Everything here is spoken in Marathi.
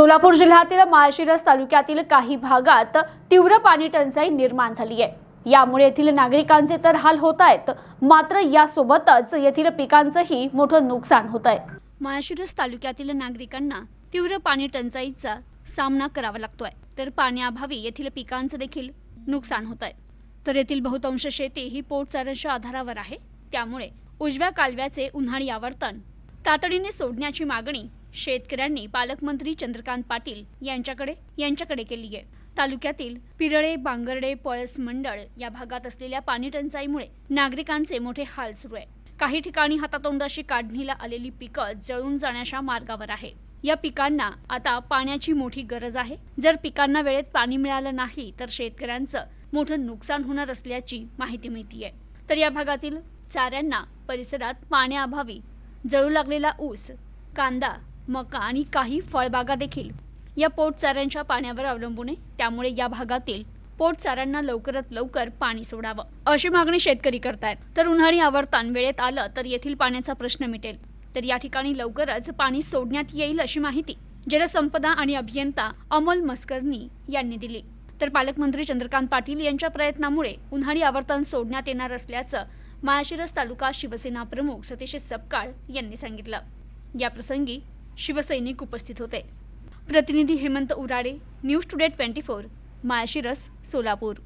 सोलापूर जिल्ह्यातील माळशिरस तालुक्यातील काही भागात तीव्र पाणी टंचाई निर्माण झाली आहे. यामुळे येथील नागरिकांचे तर हाल होत आहेत मात्र यासोबतच येथील पिकांचंही मोठं नुकसान होत आहे. माळशिरस तालुक्यातील नागरिकांना तीव्र पाणी टंचाईचा सामना करावा लागतोय तर पाण्याअभावी येथील पिकांचं देखील नुकसान होत आहे. तर येथील बहुतांश शेती ही पोटचाऱ्याच्या आधारावर आहे त्यामुळे उजव्या कालव्याचे उन्हाळी आवर्तन तातडीने सोडण्याची मागणी शेतकऱ्यांनी पालकमंत्री चंद्रकांत पाटील यांच्याकडे यांच्याकडे केली आहे. तालुक्यातील पिरळे बांगर्डे पळस मंडळ या भागात असलेल्या पाणी टंचाईमुळे नागरिकांचे मोठे हाल सुरू आहे. काही ठिकाणी हातातोंडाशी काढणीला आलेली पिकं जळून जाण्याच्या मार्गावर आहे. या पिकांना आता पाण्याची मोठी गरज आहे. जर पिकांना वेळेत पाणी मिळालं नाही तर शेतकऱ्यांचं मोठं नुकसान होणार असल्याची माहिती मिळतीये. तर या भागातील चाऱ्यांना परिसरात पाण्याअभावी जळू लागलेला ऊस कांदा मका आणि काही फळबागा देखील या पोटचाऱ्यांच्या पाण्यावर अवलंबून आहे. त्यामुळे या भागातील पोटचाऱ्यांना लवकरात लवकर पाणी सोडावं. अशी मागणी शेतकरी करतायत. तर उन्हाळी आवर्तन वेळेत आलं तर येथील पाण्याचा प्रश्न मिटेल. तर या ठिकाणी लवकरच पाणी सोडण्यात येईल अशी माहिती जलसंपदा आणि अभियंता अमोल मस्करनी यांनी दिली. तर पालकमंत्री चंद्रकांत पाटील यांच्या प्रयत्नामुळे उन्हाळी आवर्तन सोडण्यात येणार असल्याचं माळशिरस तालुका शिवसेना प्रमुख सतीश सपकाळ यांनी सांगितलं. याप्रसंगी शिवसैनिक उपस्थित होते. प्रतिनिधी Hemant Urade news today twenty four Malshiras Solapur.